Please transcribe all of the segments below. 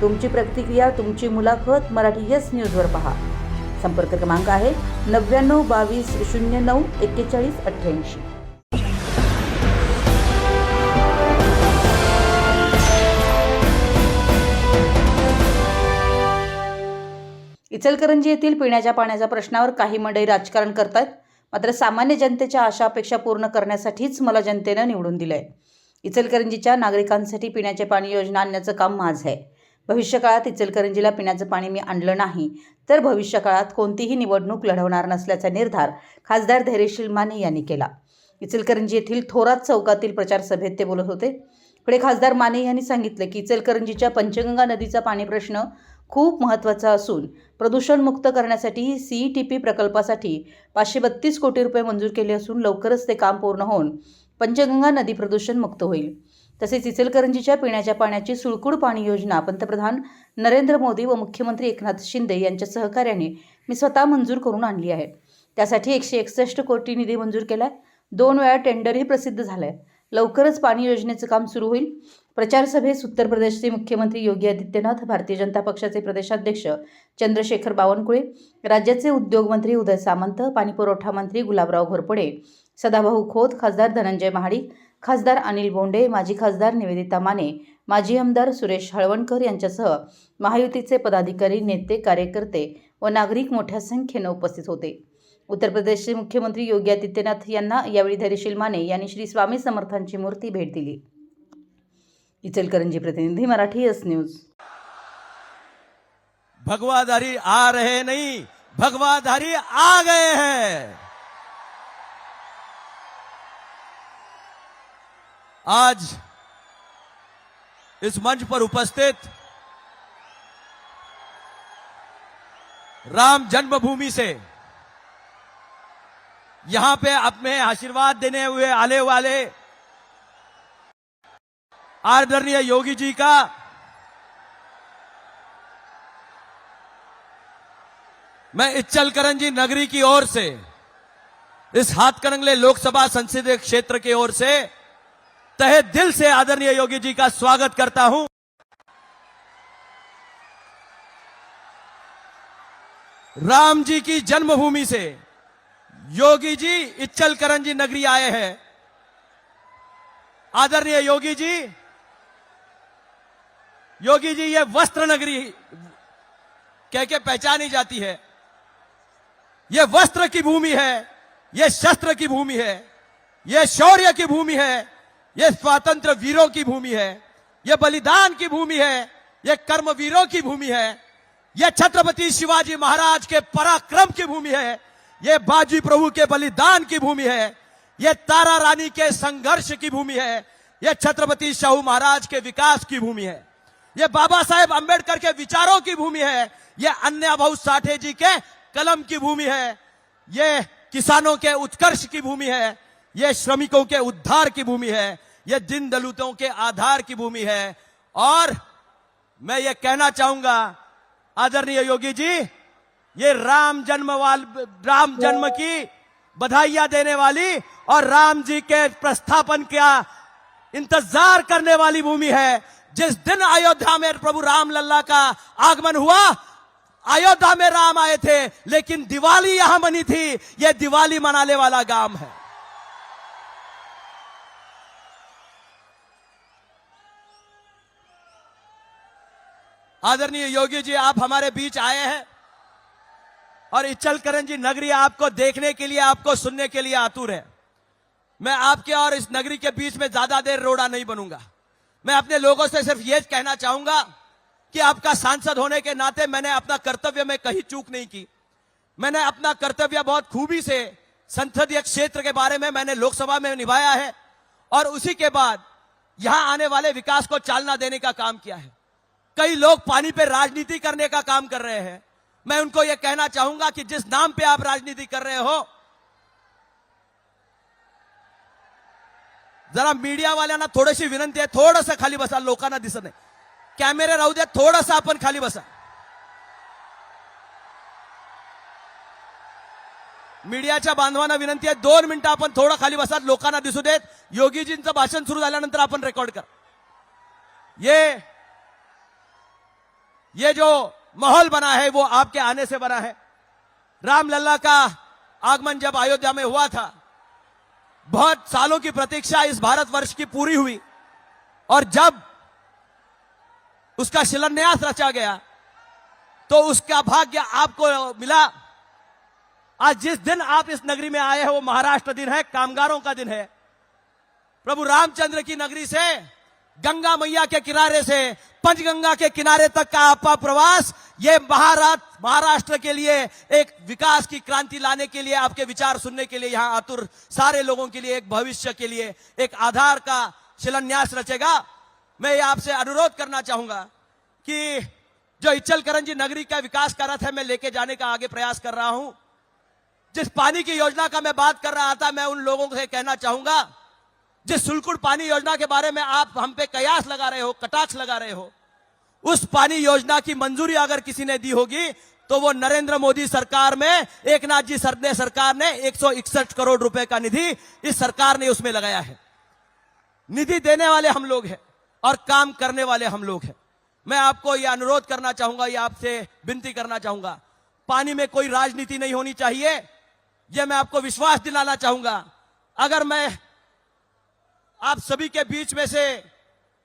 तुमची प्रतिक्रिया तुमची मुलाखत मराठी येस न्यूजवर पहा. संपर्क क्रमांक आहे नव्याण्णव बावीस शून्य नऊ एक्केचाळीस अठ्ठ्याऐंशी. इचलकरंजी येथील पिण्याच्या पाण्याच्या प्रश्नावर काही मंडळी राजकारण करतात मात्र सामान्य जनतेच्या आशा अपेक्षा पूर्ण करण्यासाठीच मला जनतेनं निवडून दिलंय. इचलकरंजीच्या नागरिकांसाठी पिण्याचे पाणी योजना आणण्याचं काम माझं आहे. भविष्यकाळात इचलकरंजीला पिण्याचं पाणी मी आणलं नाही तर भविष्यकाळात कोणतीही निवडणूक लढवणार नसल्याचा निर्धार खासदार धैर्यशील माने यांनी केला. इचलकरंजी येथील थोरात चौकातील प्रचार सभेत ते बोलत होते. पुढे खासदार माने यांनी सांगितलं की इचलकरंजीच्या पंचगंगा नदीचा पाणी प्रश्न खूप महत्त्वाचा असून प्रदूषणमुक्त करण्यासाठी सी ई टी पी प्रकल्पासाठी पाचशे बत्तीस कोटी रुपये मंजूर केले असून लवकरच ते काम पूर्ण होऊन पंचगंगा नदी प्रदूषणमुक्त होईल. तसेच इचलकरंजीच्या पिण्याच्या पाण्याची सुळकुड पाणी योजना पंतप्रधान नरेंद्र मोदी व मुख्यमंत्री एकनाथ शिंदे यांच्या सहकार्याने मी स्वतः मंजूर करून आणली आहे. त्यासाठी एकशे एकसष्ट कोटी निधी मंजूर केला आहे दोन वेळा टेंडरही प्रसिद्ध झालं आहे लवकरच पाणी योजनेचं काम सुरू होईल. प्रचारसभेस उत्तर प्रदेशचे मुख्यमंत्री योगी आदित्यनाथ भारतीय जनता पक्षाचे प्रदेशाध्यक्ष चंद्रशेखर बावनकुळे राज्याचे उद्योगमंत्री उदय सामंत पाणीपुरवठा मंत्री गुलाबराव घोरपडे सदाभाऊ खोत खासदार धनंजय महाडिक खासदार अनिल बोंडे माजी खासदार निवेदिता माने माजी आमदार सुरेश हळवणकर यांच्यासह महायुतीचे पदाधिकारी नेते कार्यकर्ते व नागरिक मोठ्या संख्येनं उपस्थित होते. उत्तर प्रदेशचे मुख्यमंत्री योगी आदित्यनाथ यांना यावेळी धैर्यशील माने यांनी श्री स्वामी समर्थांची मूर्ती भेट दिली. इचलकरंजी प्रतिनिधी मराठी एस न्यूज. भगवाधारी आ रहे नहीं भगवाधारी आ गए हैं। आज इस मंच पर उपस्थित राम जन्मभूमि से यहाँ पे अपने आशीर्वाद देने हुए आने वाले आदरणीय योगी जी का मैं इच्चलकरंजी नगरी की ओर से, इस हाथकरंगले लोकसभा संसदीय क्षेत्र की ओर से तहे दिल से आदरणीय योगी जी का स्वागत करता हूँ। राम जी की जन्मभूमि से योगी जी इच्चलकरंजी नगरी आए हैं। आदरणीय योगी जी योगी जी, ये वस्त्र नगरी कह के पहचानी जाती है। ये वस्त्र की भूमि है, ये शस्त्र की भूमि है, ये शौर्य की भूमि है ये स्वातंत्र वीरों की भूमि है ये बलिदान की भूमि है ये कर्मवीरों की भूमि है ये छत्रपति शिवाजी महाराज के पराक्रम की भूमि है ये बाजी प्रभु के बलिदान की भूमि है ये तारा रानी के संघर्ष की भूमि है ये छत्रपति शाहू महाराज के विकास की भूमि है ये बाबा साहेब अंबेडकर के विचारों की भूमि है ये अन्य भाऊ साठे जी के कलम की भूमि है ये किसानों के उत्कर्ष की भूमि है ये श्रमिकों के उद्धार की भूमि है ये दिन दलितों के आधार की भूमि है। और मैं ये कहना चाहूँगा, आदरणीय योगी जी, ये राम जन्म वाल, राम जन्म की बधाइयाँ देने वाली और राम जी के प्रस्थापन का इंतज़ार करने वाली भूमि है। जिस दिन अयोध्या में प्रभु राम लल्ला का आगमन हुआ, अयोध्या में राम आए थे, लेकिन दिवाली यहाँ बनी थी। यह दिवाली मनाने वाला गाँव है। आदरणीय योगी जी, आप हमारे बीच आए हैं। और इचलकरंजी नगरी आपको देखने के लिए, आपको सुनने के लिए आतुर है। मैं आपके और इस नगरी के बीच में ज़्यादा देर रोड़ा नहीं बनूँगा। मैं अपने लोगों से सिर्फ़ ये कहना चाहूँगा कि आपका सांसद होने के नाते मैंने अपना कर्तव्य में कहीं चूक नहीं की। मैंने अपना कर्तव्य बहुत खूबी से संसदीय क्षेत्र के बारे में मैंने लोकसभा में निभाया है और उसी के बाद यहाँ आने वाले विकास को चालना देने का काम किया है। कई लोग पानी पे राजनीति करने का काम कर रहे हैं। मैं उनको यह कहना चाहूंगा कि जिस नाम पे आप राजनीति कर रहे हो जरा मीडिया वाल्यांना थोडीशी विनंती आहे थोडंसं खाली बसा लोकांना दिसत नाही. कॅमेरे राहू द्या थोडंसं आपण खाली बसा. मीडियाच्या बांधवांना विनंती आहे दोन मिनिटं आपण थोडं खाली बसा लोकांना दिसू देत. योगीजींचं भाषण सुरू झाल्यानंतर आपण रेकॉर्ड कर. ये ये जो माहौल बना है, वो आपके आने से बना है। रामलला का आगमन जब अयोध्या में हुआ था, बहुत सालों की प्रतीक्षा इस भारतवर्ष की पूरी हुई। और जब उसका शिलान्यास रचा गया तो उसका भाग्य आपको मिला। आज जिस दिन आप इस नगरी में आए हैं, वो महाराष्ट्र दिन है, कामगारों का दिन है। प्रभु रामचंद्र की नगरी से गंगा मैया के किनारे से, पंचगंगा के किनारे तक का आपका प्रवास, ये महाराष्ट्र महाराष्ट्र के लिए एक विकास की क्रांति लाने के लिए, आपके विचार सुनने के लिए, यहाँ आतुर सारे लोगों के लिए, एक भविष्य के लिए, एक आधार का शिलान्यास रचेगा। मैं आपसे अनुरोध करना चाहूँगा कि जो इच्छल करंजी नगरी का विकास का रथ है, मैं लेके जाने का आगे प्रयास कर रहा हूँ। जिस पानी की योजना का मैं बात कर रहा था, मैं उन लोगों से कहना चाहूँगा जिस सुलकुड़ पानी योजना के बारे में आप हम पे कयास लगा रहे हो, कटाक्ष लगा रहे हो, उस पानी योजना की मंजूरी अगर किसी ने दी होगी तो वो नरेंद्र मोदी सरकार में एक नाथ जी सर, ने सरकार ने एक सौ इकसठ करोड़ रुपए का निधि इस सरकार ने उसमें लगाया है। निधि देने वाले हम लोग हैं और काम करने वाले हम लोग हैं। मैं आपको यह अनुरोध करना चाहूँगा, या आपसे विनती करना चाहूँगा। पानी में कोई राजनीति नहीं होनी चाहिए। यह मैं आपको विश्वास दिलाना चाहूँगा। अगर मैं आप सभी के बीच में से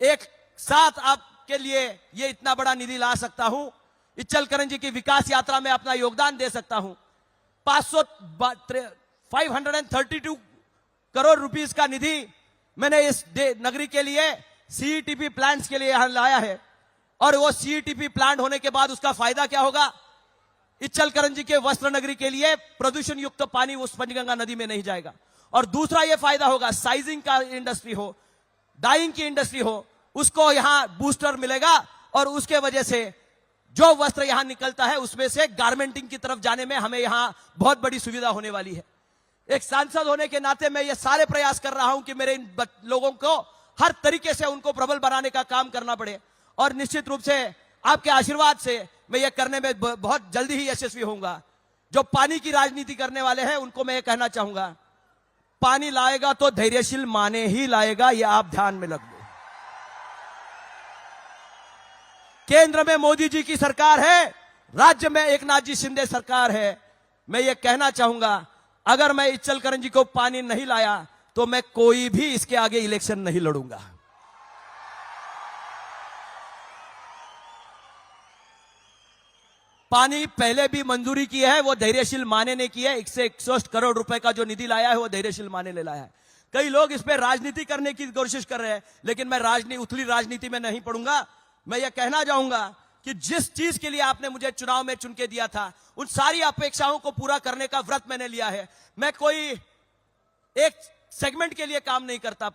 एक साथ आपके लिए ये इतना बड़ा निधि ला सकता हूँ। इच्छल करण जी की विकास यात्रा में अपना योगदान दे सकता हूँ। 500 five hundred and thirty two crore rupees का निधि मैंने इस नगरी के लिए सीईटीपी प्लांट्स के लिए यहाँ लाया है। और वो सीईटीपी प्लांट होने के बाद उसका फ़ायदा क्या होगा? इच्छल करण जी के वस्त्र नगरी के लिए प्रदूषण युक्त पानी उस पंचगंगा नदी में नहीं जाएगा। और दूसरा यह फ़ायदा होगा साइजिंग का इंडस्ट्री हो डाइंग की इंडस्ट्री हो, उसको यहाँ बूस्टर मिलेगा और उसके वजह से जो वस्त्र यहाँ निकलता है, उसमें से गारमेंटिंग की तरफ़ जाने में हमें यहाँ बहुत बड़ी सुविधा होने वाली है। एक सांसद होने के नाते मैं ये सारे प्रयास कर रहा हूँ कि मेरे इन लोगों को हर तरीके से उनको प्रबल बनाने का काम करना पड़े और निश्चित रूप से आपके आशीर्वाद से मैं ये करने में बहुत जल्दी ही यशस्वी होऊँगा। जो पानी की राजनीति करने वाले हैं, उनको मैं ये कहना चाहूँगा। पानी लाएगा तो धैर्यशील माने ही लाएगा, ये आप ध्यान में रख लो केंद्र में मोदी जी की सरकार है, राज्य में एक नाथ जी शिंदे सरकार है। मैं ये कहना चाहूँगा, अगर मैं इच्छल करण जी को पानी नहीं लाया तो मैं कोई भी इसके आगे इलेक्शन नहीं लड़ूँगा। पानी पहले भी मंजूरी की है, वो धैर्यशील माने ने की है। एक से इकसठ करोड़ रुपए का जो निधि लाया है, वो धैर्यशील माने ने लाया है। कई लोग इस पर राजनीति करने की कोशिश कर रहे हैं, लेकिन मैं राजनीति उथली राजनीति में नहीं पड़ूँगा। मैं ये कहना चाहूँगा कि जिस चीज़ के लिए आपने मुझे चुनाव में चुन के दिया था, उन सारी अपेक्षाओं को पूरा करने का व्रत मैंने लिया है। मैं कोई एक सेगमेंट के लिए काम नहीं करता,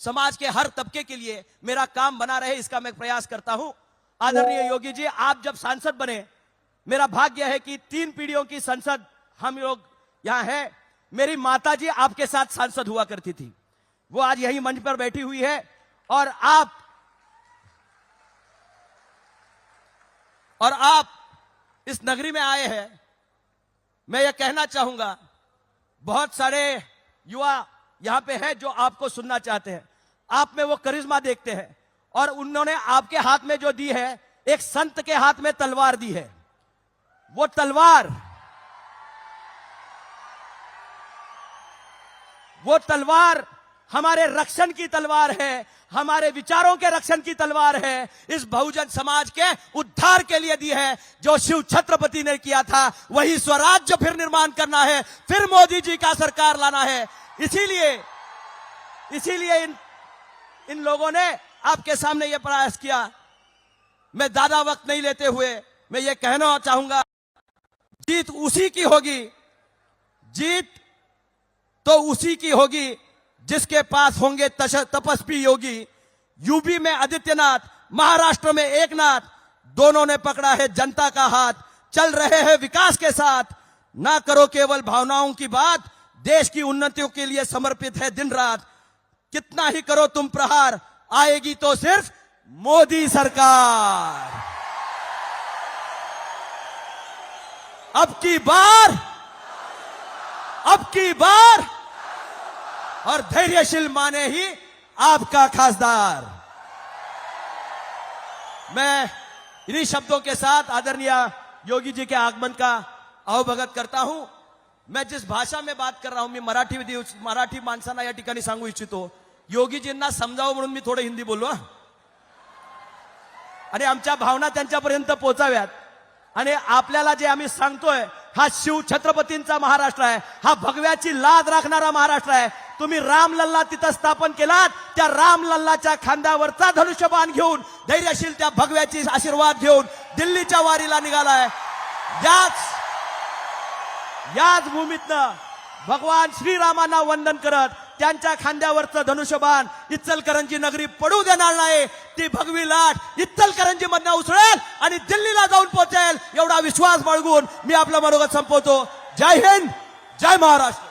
समाज के हर तबके के लिए मेरा काम बना रहे, इसका मैं प्रयास करता हूँ। आदरणीय योगी जी, आप जब सांसद बने मेरा भाग्य है कि तीन पीढ़ियों की संसद हम लोग यहाँ है। मेरी माता जी आपके साथ सांसद हुआ करती थी। वो आज यही मंच पर बैठी हुई है और आप और आप इस नगरी में आए हैं। मैं यह कहना चाहूँगा, बहुत सारे युवा यहाँ पे हैं जो आपको सुनना चाहते हैं। आप में वो करिश्मा देखते हैं और उन्होंने आपके हाथ में जो दी है, एक संत के हाथ में तलवार दी है। वो तलवार। वो तलवार हमारे रक्षण की तलवार है, हमारे विचारों के रक्षण की तलवार है, इस बहुजन समाज के उद्धार के लिए दी है, जो शिव छत्रपति ने किया था, वही स्वराज्य फिर निर्माण करना है, फिर मोदी जी का सरकार लाना है। इसीलिए इसीलिए इन इन लोगों ने आपके सामने यह प्रयास किया। मैं ज़्यादा वक्त नहीं लेते हुए मैं ये कहना चाहूँगा जीत उसी की होगी। जीत तो उसी की होगी जिसके पास होंगे तपस्वी योगी। यूपी में आदित्यनाथ, महाराष्ट्र में एक नाथ दोनों ने पकड़ा है जनता का हाथ। चल रहे हैं विकास के साथ। ना करो केवल भावनाओं की बात, देश की उन्नतियों के लिए समर्पित है दिन रात। कितना ही करो तुम प्रहार, आएगी तो सिर्फ़ मोदी सरकार। अब की बार, अब की बार, और धैर्यशील माने ही आपका खासदार। मैं इन्हीं शब्दों के साथ आदरणीय योगी जी के आगमन का अवभगत करता हूँ। मैं जिस भाषा में बात कर रहा हूँ, मी मराठी मराठी माणसांना या ठिकाणी सांगू इच्छितो योगीजींना समजावं म्हणून मी थोडं हिंदी हा. आणि आमच्या भावना त्यांच्यापर्यंत पोहोचाव्यात. आणि आपल्याला जे आम्ही सांगतोय हा शिव छत्रपतींचा महाराष्ट्र आहे हा भगव्याची लाद राखणारा महाराष्ट्र आहे. तुम्ही रामलल्ला तिथं स्थापन केलात त्या रामलल्लाच्या खांद्यावरचा धनुष्यबाण घेऊन धैर्यशील त्या भगव्याची आशीर्वाद घेऊन दिल्लीच्या वारीला निघालाय. याच याच भूमीतनं भगवान श्रीरामांना वंदन करत त्यांच्या खांद्यावरचं धनुष्यबाण इचलकरंजी नगरी पडू देणार नाही. ती भगवी लाट इचलकरंजी मधनं उसळेल आणि दिल्लीला जाऊन पोहोचेल एवढा विश्वास बाळगून मी आपला मनोगत संपवतो. जय हिंद जय महाराष्ट्र.